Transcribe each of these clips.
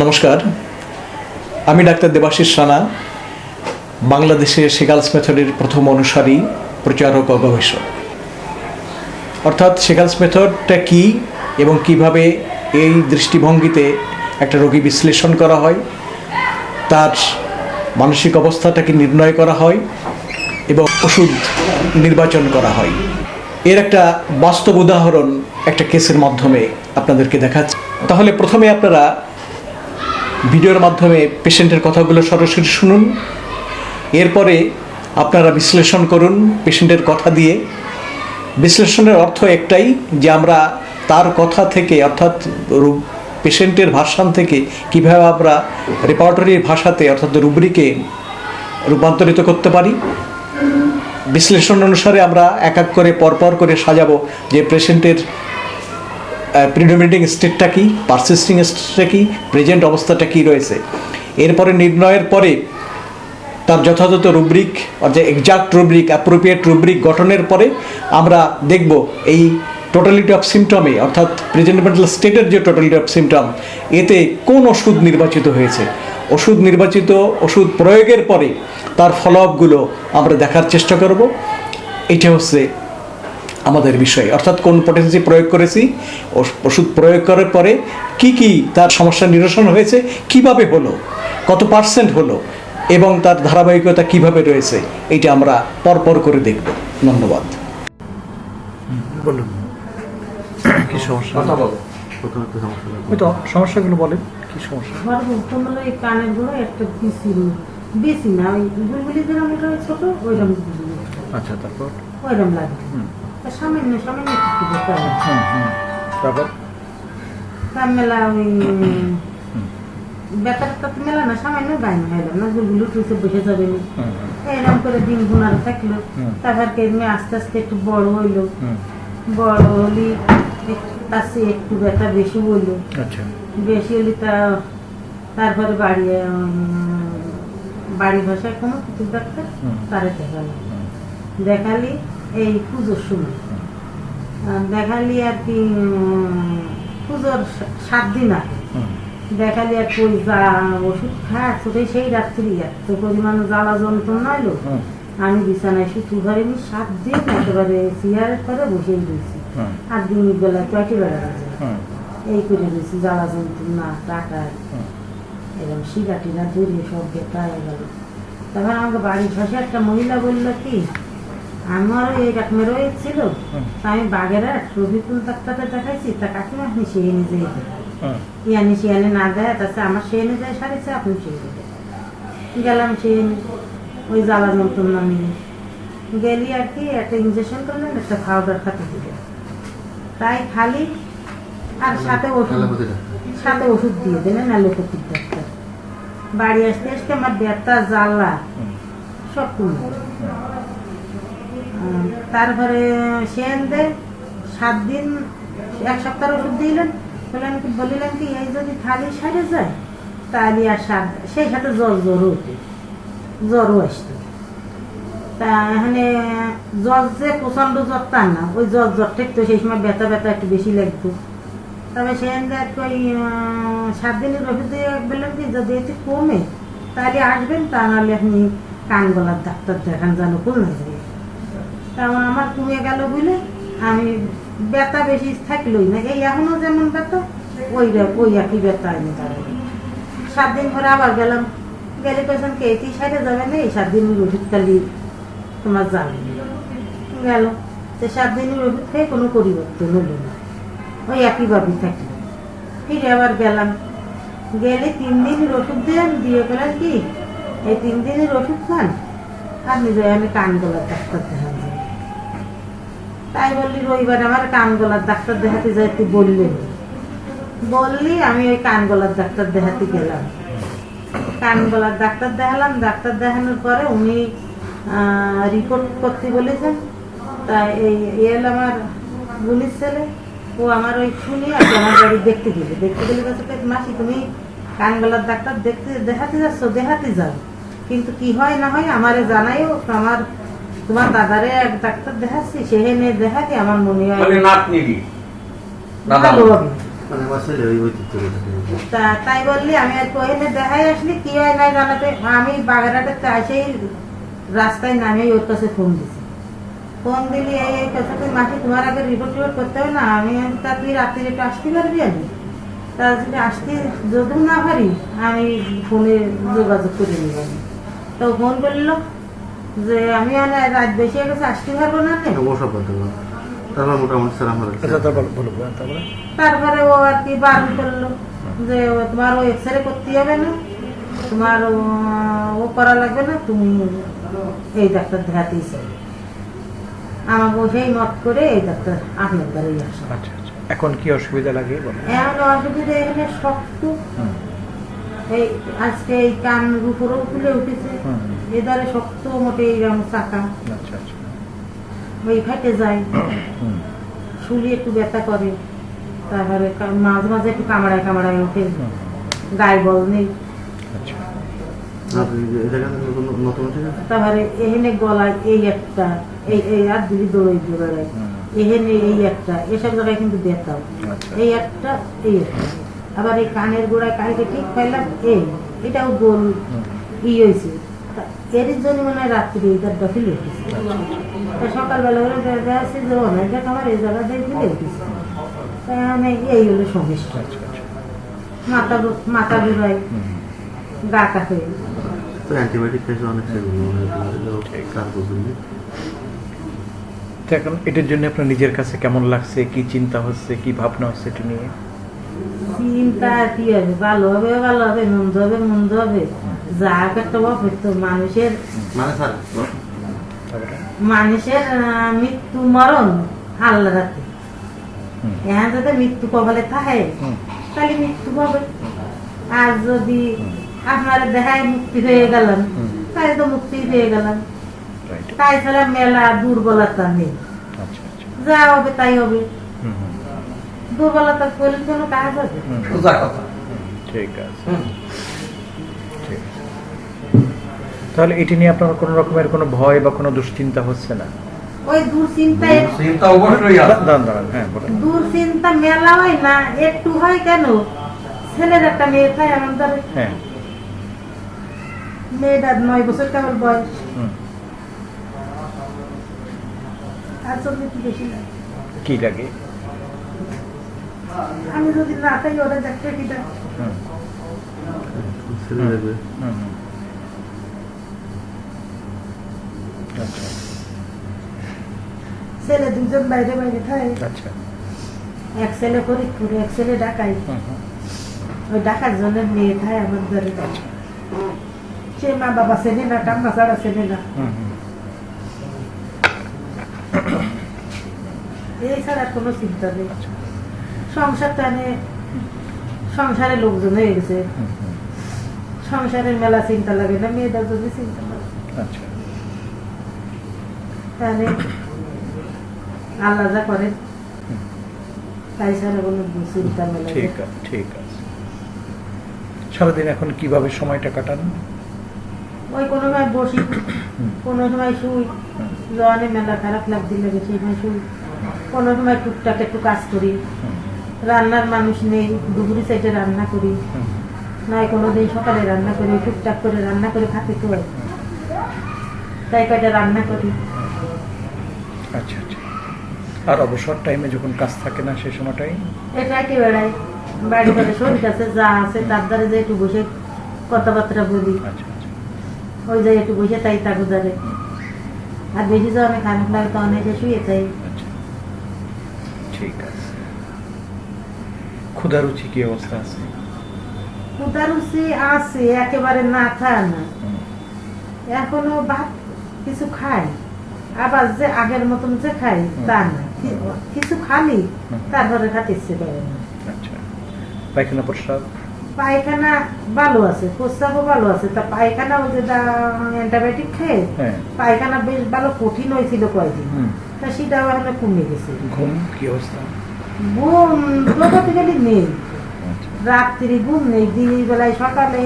নমস্কার। আমি ডাক্তার দেবাশিস রানা বাংলাদেশে সেগালস মেথডের প্রথম অনুসারী, প্রচারক ও গবেষক। অর্থাৎ সেগালস মেথডটা কি এবং কীভাবে এই দৃষ্টিভঙ্গিতে একটা রোগী বিশ্লেষণ করা হয়, তার মানসিক অবস্থাটাকে নির্ণয় করা হয় এবং ওষুধ নির্বাচন করা হয়। এর একটা বাস্তব উদাহরণ একটা কেসের মাধ্যমে আপনাদেরকে দেখাচ্ছি। তাহলে প্রথমে আপনারা ভিডিওর মাধ্যমে পেশেন্টের কথাগুলো সরাসরি শুনুন। এরপরে আপনারা বিশ্লেষণ করুন পেশেন্টের কথা দিয়ে। বিশ্লেষণের অর্থ একটাই যে আমরা তার কথা থেকে অর্থাৎ পেশেন্টের ভাষান থেকে কীভাবে আমরা রেপার্টরির ভাষাতে অর্থাৎ রুব্রিকে রূপান্তরিত করতে পারি। বিশ্লেষণ অনুসারে আমরা এক এক করে পরপর করে সাজাবো যে পেশেন্টের প্রিডোমিনেটিং স্টেটটা কি? পারসিস্টিং স্টেটটা কি? প্রেজেন্ট অবস্থাটা কী রয়েছে? এরপরে নির্ণয়ের পরে তার যথাযথ রুব্রিক অর্থাৎ এক্সাক্ট রুব্রিক অ্যাপ্রোপ্রিয়েট রুব্রিক গঠনের পরে আমরা দেখব এই টোটালিটি অফ সিমটমে অর্থাৎ প্রেজেন্টেন্টাল স্টেটের যে টোটালিটি অফ সিমটম এতে কোন ওষুধ নির্বাচিত হয়েছে? ওষুধ নির্বাচিত ওষুধ প্রয়োগের পরে তার ফলো আপগুলো আমরা দেখার চেষ্টা করব। এটা হচ্ছে আমাদের বিষয়ে। অর্থাৎ কোন পটেন্সি প্রয়োগ করেছি ওষ- ওষুধ প্রয়োগ করার পরে কি কি তার সমস্যা নিরসন হয়েছে কীভাবে হলো কত পার্সেন্ট হলো এবং তার ধারাবাহিকতা কীভাবে রয়েছে এটা আমরা পরপর করে দেখব। ধন্যবাদ। বলুন। কি সমস্যা। ওই তো সমস্যাগুলো বলেন কি সমস্যা? একটা বেশি বেশি না ওই বুলবুলি যেরকম ছোট ওইরকম আচ্ছা তারপর? ওইরকম লাগে। সামান্য সামান্য একটু করতে হবে। তারপর? তার মেলা ওই বেতারটা তো মেলা না সামান্য গায়ে না বুলবুলি টুসে বসে যাবে এরকম করে দিন গুনার থাকল। তারপর কেমনি আস্তে আস্তে একটু বড় হইল। বড় হলি তার চেয়ে একটু ব্যথা বেশি হইল। আচ্ছা। বেশি হলে তা তারপরে বাড়ি বাড়ি ভাষায় কোনো কিছু ডাক্তার তারে দেখালি। দেখালি এই পুজোর সময়। দেখালি আর কি পুজোর সাত দিন আগে। দেখালি আর কই যা ওষুধ খাচ্ছ রে সেই রাত্রি এত পরিমাণ জ্বালা যন্ত্রণা এলো আমি বিছানায় শুধু ঘরে নি সাত দিন একেবারে চেয়ারের পরে বসেই রয়েছি। আর দিনের বেলা তো একেবারে এই করে দিয়েছি জ্বালা যন্ত্রণা টাকা। এরকম শিরা টিরা জড়িয়ে সব বেতা হয়ে গেল। তখন আমাকে বাড়ির পাশে একটা মহিলা বলল কি আমারও এই রকমের ছিল। আমি বাগেরা রবিকুল ডাক্তারটা দেখাইছি তা কাকিমা আপনি সে নিজে ইয়ানি শিয়ানি না দেয় তাছে আমার সে অনুযায়ী সারিছে আপনি সেই গেলাম সে ওই জ্বালা যন্ত্রণা নিয়ে গেলি আর কি একটা ইঞ্জেকশন করলেন একটা পাউডার খাতে দিলেন তাই খালি আর সাথে ওষুধ সাথে ওষুধ দিয়ে দিলেন অ্যালোপ্যাথিক ডাক্তার বাড়ি আসতে আসতে আমার ব্যথা জ্বালা সব কমে তারপরে সেন দে সাত দিন, এক সপ্তাহ ওষুধ দিলেন। বললেন কি বলিলেন কি, এই যদি থালি সারে যায়, তাহলে আর সার সেই সাথে জ্বর জ্বরও উঠে, জ্বরও আসতো তা এখানে জ্বর যে প্রচণ্ড জ্বর তার না, ওই জ্বর জ্বর ঠেকতো সেই সময় ব্যথা ব্যথা একটু বেশি লাগতো। তবে সেখান থেকে ওই সাত দিনের ওষুধ দিয়ে বললেন কি, যদি এতে কমে, তাহলে আসবেন, তা নাহলে আপনি কান গলার ডাক্তার দেখান, যেন কোন না যায়। তেমন আমার কমে গেল বুঝলে আমি ব্যথা বেশি থাকলোই না। এই এখনও যেমন ব্যথা, ওই ওই একই ব্যথা আমি দাঁড়াই সাত দিন পরে আবার গেলাম। গেলে কেছেন কে, এটি সাইডে যাবে না? এই সাত দিনের ওষুধ খালি তোমার যাবে গেল। সে সাত দিনের ওষুধ খেয়ে কোনো পরিবর্তন হলো না। ওই একই একইভাবেই থাকল। ফিরে আবার গেলাম। গেলে তিন দিনের ওষুধ দেন দিয়ে গেলেন কি? এই তিন দিনের ওষুধ খান। আপনি যাই আমি কান গলার ডাক্তার দেখান তাই বললি রবিবার আমার কান গলার ডাক্তার দেখাতে যাই তুই বললি। বললি, আমি ওই কান গলার ডাক্তার দেখাতে গেলাম। কান গলার ডাক্তার দেখালাম, ডাক্তার দেখানোর পরে উনি রিপোর্ট করতে বলেছেন তা এই এল আমার গুলির ছেলে। ও আমার ওই শুনি আর আমার বাড়ি দেখতে দিবে দেখতে গেলে কাছে মাসি, তুমি কান গলার ডাক্তার দেখতে, দেখাতে যাচ্ছ, দেখাতে যাও। কিন্তু কি হয় না হয় আমারে জানাইও আমার তোমার দাদারে এক ডাক্তার দেখাচ্ছি সেখানে দেখাতে আমার মনে হয় মানে দাদা মানে ওই তা তাই বললি আমি আর দেখাই আসলি কি হয় না জানাতে। আমি আসেই রাস্তায় নামে ওর কাছে ফোন দিছি। ফোন দিলি এই এই কথা তুই মাসি তোমার আগে রিপোর্ট টিপোর্ট করতে হবে না? আমি আমি তা তুই রাত্রে একটু আসতে পারবি আমি তা যদি আসতে যদি না পারি আমি ফোনে যোগাযোগ করে নিব তো ফোন করল যে আমি আর রাত বেশি হয়ে গেছে আসতে পারব না নে। ওসব কথা বলো। তারপর মোটামুটি স্যার আমার আচ্ছা তারপর বলো তারপরে? ও আর কি বারণ করল যে তোমার ও এক্স রে করতে হবে না তোমার ও- করা লাগবে না তুমি এই ডাক্তার দেখাতেই চাই আমাকে সেই মত করে এই ডাক্তার আপনার দ্বারাই আসে। আচ্ছা আচ্ছা। এখন কি অসুবিধা লাগে বলো? এমন অসুবিধা এখানে শক্ত। এই আজকে এই কান উপরেও তুলে উঠেছে। এদারে শক্ত মোটে এইরকম চাকা। আচ্ছা আচ্ছা। ওই ফেটে যায়। শুলি একটু ব্যথা করে। তারপরে মাঝে মাঝে একটু কামড়ায় কামড়ায় ওঠে। গায়ে বল নেই। আচ্ছা। তারপরে এখানে গলায় এই একটা এই এই আর দিদি দৌড়ই দৌড়ায়। এখানে এই একটা এসব জায়গায় কিন্তু ব্যথা এই একটা এই একটা। আবার এই কানের গোড়ায় কালকে ঠিক পাইলাম এই এটাও গোল ই হয়েছে। এর জন্য মানে হয় রাত্রি এইটার ফিলে উঠেছে। সকালবেলা করে দেখা যাচ্ছে যে অনেকটা আমার এই জায়গাটাই ফিলে উঠেছে। তাই মানে এই হলো সমস্যা। আচ্ছা আচ্ছা। মাথা মাথা ঘুরাই গা তো অ্যান্টিবায়োটিক খেয়েছে অনেক এখন এটার জন্য আপনার নিজের কাছে কেমন লাগছে? কি চিন্তা হচ্ছে? কি ভাবনা হচ্ছে এটা নিয়ে? চিন্তা আর কি হবে? ভালো হবে ভালো হবে মন্দ হবে মন্দ হবে। যা একটা তো মানুষের মানে মানুষের মৃত্যু মরণ আল্লাহ রাতে এখন যদি মৃত্যু কবলে থাকে তাহলে মৃত্যু হবে। আর যদি আপনার দেখায় মুক্তি হয়ে গেলেন হুম। তাহলে তো মুক্তি হয়ে গেলাম তাই ছাড়া মেলা দুর্বলতা নেই। আচ্ছা আচ্ছা। যা হবে তাই হবে। দুর্বলতা করলে কোনো কাজ হবে সোজা কথা। ঠিক আছে। ঠিক তাহলে এটি নিয়ে আপনার কোনো রকমের কোনো ভয় বা কোনো দুশ্চিন্তা হচ্ছে না? ওই দুশ্চিন্তায় চিন্তা অবশ্যই আছে। দাঁড়ান দাঁড়ান হ্যাঁ বলেন। দুশ্চিন্তা মেলা হয় না একটু হয় কেন? ছেলের একটা মেয়ে থাকে আমাদের হ্যাঁ। মেয়েটার নয় বছর কেবল বয়স। হুম, আর চলতে কি বেশি কি লাগে? আমি যদি না থাকি ওরা দেখতে কিটা ছেলে দুজন বাইরে বাইরে থাকে। আচ্ছা। এক ছেলে ফরিদপুরে এক ছেলে ঢাকায়। ওই ঢাকার জন্য মেয়ে থাকে আমার ধরে আচ্ছা। সে মা বাবা চেনে না টাম্মা ছাড়া চেনে না। এই ছাড়া কোনো চিন্তা নেই। আচ্ছা। সংসার টানে সংসারে লোকজন হয়ে গেছে। সংসারের মেলা চিন্তা লাগে না মেয়েটার যদি চিন্তা লাগে। আচ্ছা। তাহলে আল্লাহ যা করেন তাই ছাড়া কোনো চিন্তা মেলা ঠিক আছে ঠিক আছে। সারাদিন এখন কীভাবে সময়টা কাটান? ওই কোনো সময় বসি কোনো সময় শুই হুম, মেলা খারাপ লাগতে লাগে সেই সময় শুই। কোনো সময় টুকটাক একটু কাজ করি। রান্নার মানুষ নেই দুপুরি সাইডে রান্না করি। নয় কোনো দিন সকালে রান্না করি টুকটাক করে রান্না করে খাতে তো। তাই কয়টা রান্না করি। আচ্ছা আচ্ছা। আর অবসর টাইমে যখন কাজ থাকে না সেই সময়টাই? এটা কি বেড়াই বাড়ি ঘরে শরীর আছে যা আছে তার দ্বারা যে একটু বসে কথাবার্তা বলি। আচ্ছা আচ্ছা। ওই যে একটু বসে তাই তাকে ধরে আর বেশি যে অনেক খারাপ লাগে তো অনেকে শুয়ে তাই আচ্ছা। ঠিক আছে। ক্ষুধারুচি কি অবস্থা আছে? ক্ষুদারুচি আছে একেবারে না খায় না এখনও ভাত কিছু খাই। আবার যে আগের মতন যে খাই তা না। কিছু খালি তারপরে খাতে ইচ্ছে করে না। আচ্ছা। পায়খানা প্রস্রাব? পায়খানা ভালো আছে প্রস্রাবও ভালো আছে। তা পায়খানা ওই যে অ্যান্টিবায়োটিক খেয়ে হ্যাঁ। পায়খানা বেশ ভালো কঠিন হয়েছিল কয়েকদিন। তা সেটাও এখন কমে গেছে। ঘুম কি অবস্থা? ঘুম নেই। রাত্রি ঘুম নেই। দিনের বেলায় সকালে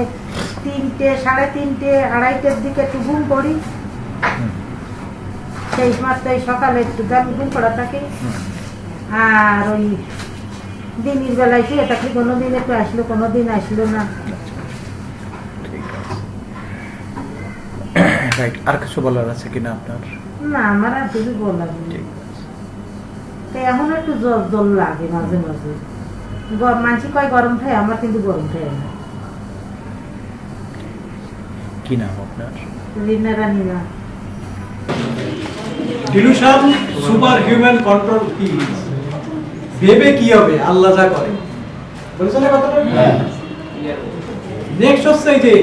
তিনটে সাড়ে তিনটে আড়াইটের দিকে একটু ঘুম করি। সেই মাত্রায় সকালে একটু দাম ঘুম থাকে। আর ওই দিনের বেলায় শুয়ে থাকলে কোনো দিন একটু আসলো কোনো দিন আসলো না। রাইট আর কিছু বলার আছে কিনা আপনার? না আমার আর কিছু বলার নেই। তো এখন একটু জ্বর জ্বর লাগে মাঝে মাঝে। মানসি কয় গরম খায়? আমার কিন্তু গরম খায় না। কি নাম আপনার? রিনা রানী না। ডিলুশন সুপার হিউম্যান কন্ট্রোল কি? ভেবে কি হবে? আল্লাহ যা করে। বুঝছ কথাটা? নেক্সট হচ্ছে এই যে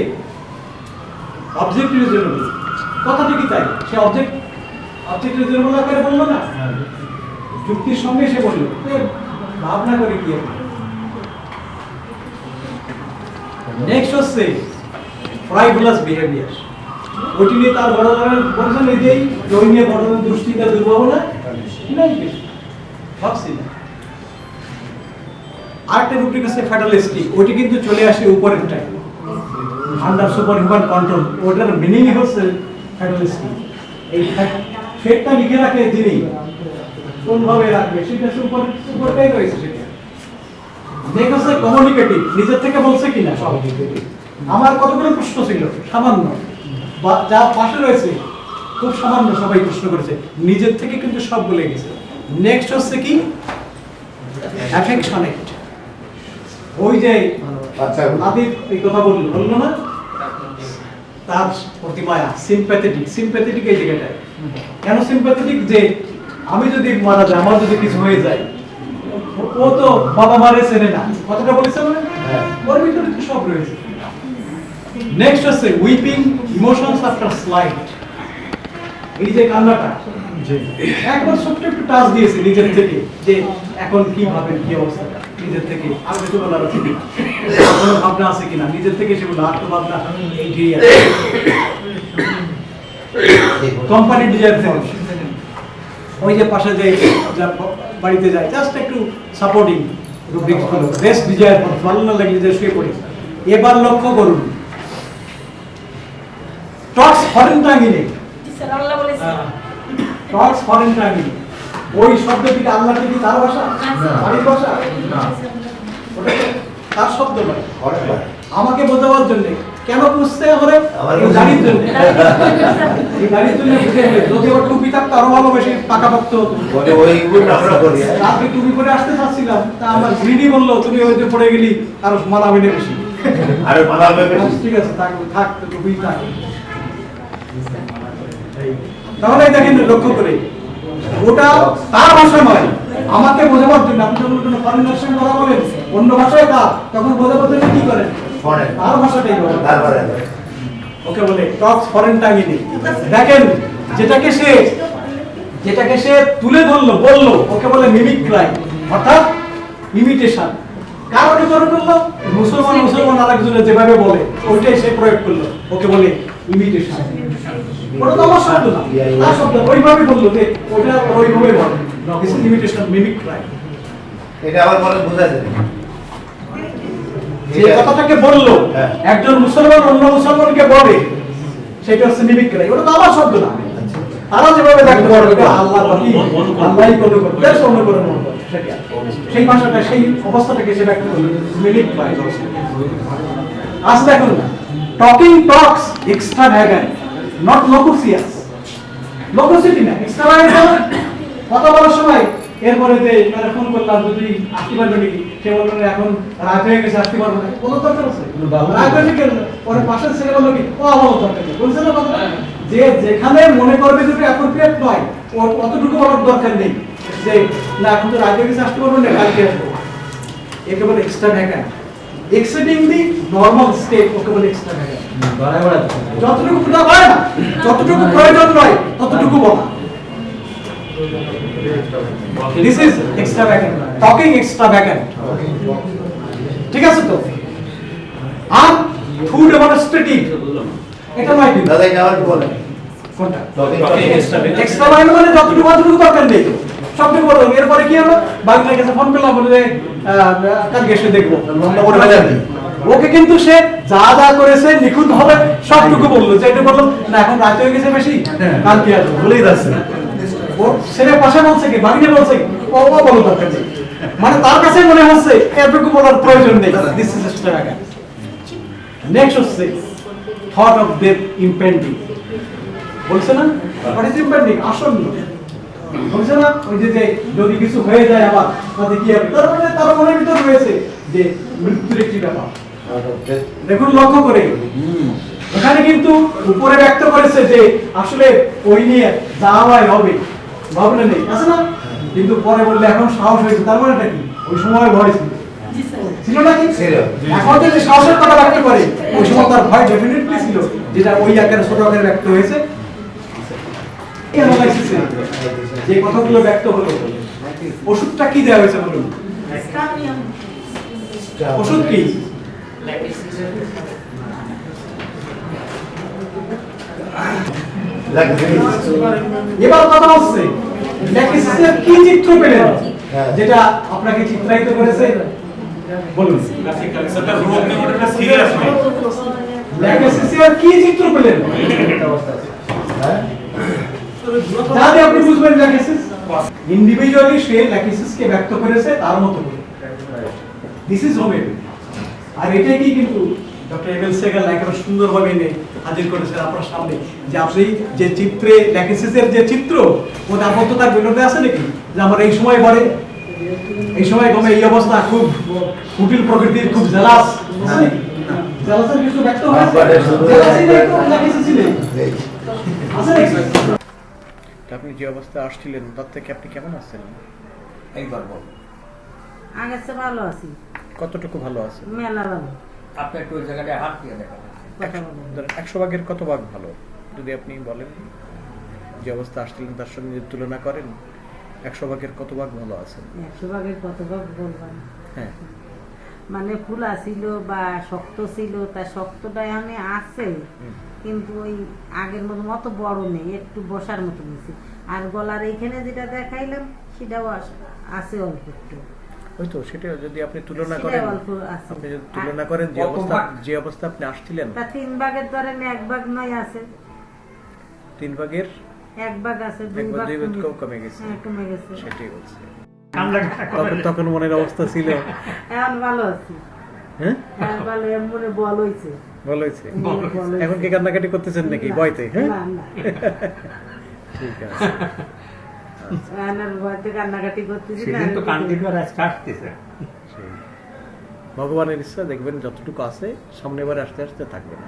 অবজেক্ট রিজনেবল কথাটা কি তাই? সে অবজেক্ট অবজেক্ট রিজনেবল আকারে বলল না? যুক্তির সঙ্গে সে বলল ভাবনা করে কি নেক্সট হচ্ছে ফ্রাইভুলাস বিহেভিয়ার ওইটি নিয়ে তার বড় ধরনের বলছেন যে ওই নিয়ে বড় ধরনের দুশ্চিন্তা, দুর্ভাবনা? ভাবছি না। আরেকটা রুব্রিক আছে ফ্যাটালিস্টিক ওইটি কিন্তু চলে আসে উপরের time under super human control ওটার মিনিংই হচ্ছে ফ্যাটালিস্টিক এই ফেটটা লিখে রাখে যিনি কোনভাবে রাখবে? সেটা সুপার সুপারটাই রয়েছে সেটা। নেক্সট কমিউনিকেটিভ নিজের থেকে বলছে কিনা? আমার কতগুলো প্রশ্ন ছিল? সামান্য। যা পাশে রয়েছে খুব সামান্য সবাই প্রশ্ন করেছে। নিজের থেকে কিন্তু সব বলে গেছে। নেক্সট হচ্ছে কি? অ্যাফেকশনেট ওই যে আদির এই কথা বলল বলল না? তার প্রতি মায়া সিম্প্যাথেটিক সিম্প্যাথেটিক এই জায়গাটায়। কেন সিম্প্যাথেটিক যে আমি যদি মারা যাই আমার যদি কিছু হয়ে যায় ও- তো বাবা মারে চেনে না। কথাটা বলেছে না ওর ভিতরে তো সব রয়েছে। নেক্সট হচ্ছে উইপিং ইমোশনস আফটার স্লাইড এই যে কান্নাটা একবার ছোট্ট একটু টাচ দিয়েছে নিজের থেকে যে এখন কি ভাবেন কি অবস্থা? নিজের থেকে আর কিছু বলার আছে কিনা কোনো ভাবনা আছে কিনা? নিজের থেকে সেগুলো আত্মভাবনা এইটাই আছে কোম্পানি ডিজায়ার ওই যে পাশে যে বাড়িতে যায় জাস্ট একটু সাপোর্টিং রুব্রিক্সগুলো। রেস্ট ডিজায়ার ভালো না লাগলে যে শুয়ে পড়ি। এবার লক্ষ্য করুন। টক্স ফরেন টাঙ্গিনে টক্স ফরেন টাঙ্গিনে ওই শব্দটিকে আল্লাহ কি তার ভাষা? বাড়ির ভাষা? ওটা তার শব্দ নয় আমাকে বোঝাবার জন্য কেন বুঝতে হবে? গাড়ির জন্য। এই গাড়ির জন্য যদি ওর টুপি থাকতো আরও ভালো বেশি পাকাপোক্ত হতো। বলে ওইগুলো আমরা করি। রাতে টুপি পরে আসতে চাচ্ছিলাম তা আমার গৃহিণী বলল তুমি ওই যে পড়ে গেলি আরও না বেশি। আর বেশি। ঠিক আছে থাক থাক টুপি থাক। তাহলে দেখেন লক্ষ্য করে ওটা তার ভাষা নয় আমাকে বোঝাবার জন্য। আপনি যখন কোনো সঙ্গে কথা বলেন অন্য ভাষায় তা তখন বোঝাবার জন্য কি করেন? ফরেন তার ভাষাটাই তারপরে ওকে বলে টক্স ফরেন টাঙ্গিনি দেখেন যেটাকে সে যেটাকে সে তুলে ধরলো বলল ওকে বলে মিমিক ক্রাই অর্থাৎ ইমিটেশন কার অনুকরণ করল মুসলমান মুসলমান আরেকজনে যেভাবে বলে ওইটাই সে প্রয়োগ করল। ওকে বলে ইমিটেশন ওটা তো আমার শব্দ না। তার শব্দ ওইভাবে বলল যে ওইটা ওইভাবে বলে। ইমিটেশন মিমিক ক্রাই এটা আবার বলে বোঝা যায়। যে কথাটাকে বলল হ্যাঁ। একজন মুসলমান অন্য মুসলমানকে বলে সেটা হচ্ছে ওটা তো আমার শব্দ না। তারা যেভাবে দেখতে পারবে আল্লাহ বাকি। আল্লাহই কোনো করে বেশ অন্য করে সেটা সেই ভাষাটা সেই অবস্থাটাকে সে ব্যক্ত ক্রাই আজ দেখুন talking talks extravagant not loquacious loquacity না এক্সট্রা ভ্যাগান কথা বলার সময় এরপরে যে ফোন করলাম যদি আসতে পারবে নাকি সে বলল না, এখন রাত হয়ে গেছে আসতে পারব না। কোনো দরকার আছে? রাত হয়েছে কেন পরে পাশের ছেলে বলল কি ও আমার দরকার নেই। বলছে না কথা? যে যেখানে মনে করবে যেটা অ্যাপ্রোপ্রিয়েট নয় ওর অতটুকু বলার দরকার নেই। যে না এখন তো রাত হয়ে গেছে আসতে পারব না কালকে আসব। একে বলে extra exceeding the normal state okay বলে এক্সট্রা ভ্যাকান্ট যতটুকু না হয় না যতটুকু প্রয়োজন নয় ততটুকু বলা। This is extravagant talking extravagant ঠিক আছে তো? আর ফুড ডেমনস্ট্রেটিভ এটা নয় কিন্তু দাদা এটা আবার কি বলে কোনটা মানে যতটুকু যতটুকু দরকার নেই। সবটুকু এরপরে কি হলো? বাংলার কাছে ফোন করলাম বলে কালকে এসে দেখব। ওর। ওকে কিন্তু সে যা যা করেছে নিখুঁত ভাবে সবটুকু বলল। যে এটা বলল না এখন রাত হয়ে গেছে বেশি। কালকে আসব। বলেই যাচ্ছে। ও ছেলে পাশে বলছে কি? বাড়িতে বলছে কি? দরকার নেই। মানে তার কাছে মনে হচ্ছে এতটুকু বলার প্রয়োজন নেই। দিস ইজ এক্সট্রাভাগান্ট নেক্সট হচ্ছে থট অফ ডেথ ইম্পেন্ডিং বলছে না? হোয়াট ইজ ইম্পেন্ডিং আসন্ন। বলছে না? ওই যে যদি কিছু হয়ে যায় আবার তাতে কি হবে? তার মানে তার মনের ভিতর রয়েছে যে মৃত্যুর একটি ব্যাপার। দেখুন লক্ষ্য করে। এখানে কিন্তু উপরে ব্যক্ত করেছে যে আসলে ওই নিয়ে যা হয় হবে। ভাবনা নেই। আছে না? কিন্তু পরে বললে এখন সাহস হয়েছে তার মানেটা কি? ওই সময় ভয় ছিল। ছিল নাকি ছিল। এখন যে সাহসের কথা ব্যক্ত করে ওই সময় তার ভয় ডেফিনেটলি ছিল যেটা ওই আকারে ছোট আকারে ব্যক্ত হয়েছে। যে কথাগুলো ব্যক্ত হলো ওষুধটা কি দেওয়া হয়েছে বলুন? ওষুধ কি? এবার কথা হচ্ছে ল্যাকিসিসের কি চিত্র পেলেন হ্যাঁ। যেটা আপনাকে চিত্রায়িত করেছে। বলুন। ল্যাকিসিসের কি চিত্র পেলেন। তাহলে আপনি বুঝবেন ল্যাকিসিস ইন্ডিভিজুয়ালি সে ল্যাকিসিসকে ব্যক্ত করেছে তার মতো করে। দিস ইজ হোমিওপ্যাথি আর এটাই কি কিন্তু ডক্টর এমএল সেগাল একেবারে সুন্দরভাবে এনে হাজির করেছেন আপনার সামনে। যে আপনি যে চিত্রে ল্যাকিসিসের যে চিত্র আবদ্ধতার বিনোদে আছে নাকি? যে আমার এই সময় পরে এই সময় গমে এই অবস্থা খুব কুটিল প্রকৃতির খুব জেলাস জেলাসের কিছু ব্যক্ত হয়েছে? আপনি যে অবস্থায় আসছিলেন তার থেকে আপনি কেমন আছেন? একবার বল। চেয়ে ভালো আছি। কতটুকু ভালো আছে মেলা ভালো। আপনি একটু ওই জায়গাটায় হাত দিয়ে একশো ভাগের কত ভাগ ভালো? যদি আপনি বলেন যে অবস্থা আসছিলেন তার সঙ্গে যদি তুলনা করেন একশো ভাগের কত ভাগ ভালো আছেন একশো ভাগের কত ভাগ বলবেন হ্যাঁ। মানে ফুলা ছিল বা শক্ত ছিল তা শক্তটাই আমি আছে কিন্তু ওই আগের মতো অত বড় নেই একটু বসার মতো নিয়েছি। আর গলার এইখানে যেটা দেখাইলাম সেটাও আস- আছে অল্প একটু। ওই তো সেটা যদি আপনি তুলনা করেন আপনি যদি তুলনা করেন যে অবস্থা যে অবস্থা আপনি আসছিলেন। তা তিন ভাগের ধরেন এক ভাগ নয় আছে। তিন ভাগের এক ভাগ আছে দুই ভাগ ভাগ দুই ভাগ কমে- গেছে। হ্যাঁ কমে গেছে। সেটাই বলছে। তখন তখন মনের অবস্থা ছিল। এখন ভালো আছি। হ্যাঁ? এখন ভালো মনে বল হয়েছে ভালো হয়েছে বল হয়েছে। এখন কি কান্নাকাটি করতেছেন নাকি? ভয়তে হ্যাঁ? ঠিক আছে। করতেছি আসতেছে। ভগবানের ইচ্ছা দেখবেন যতটুকু আছে সামনে বারে আস্তে আস্তে থাকবে না।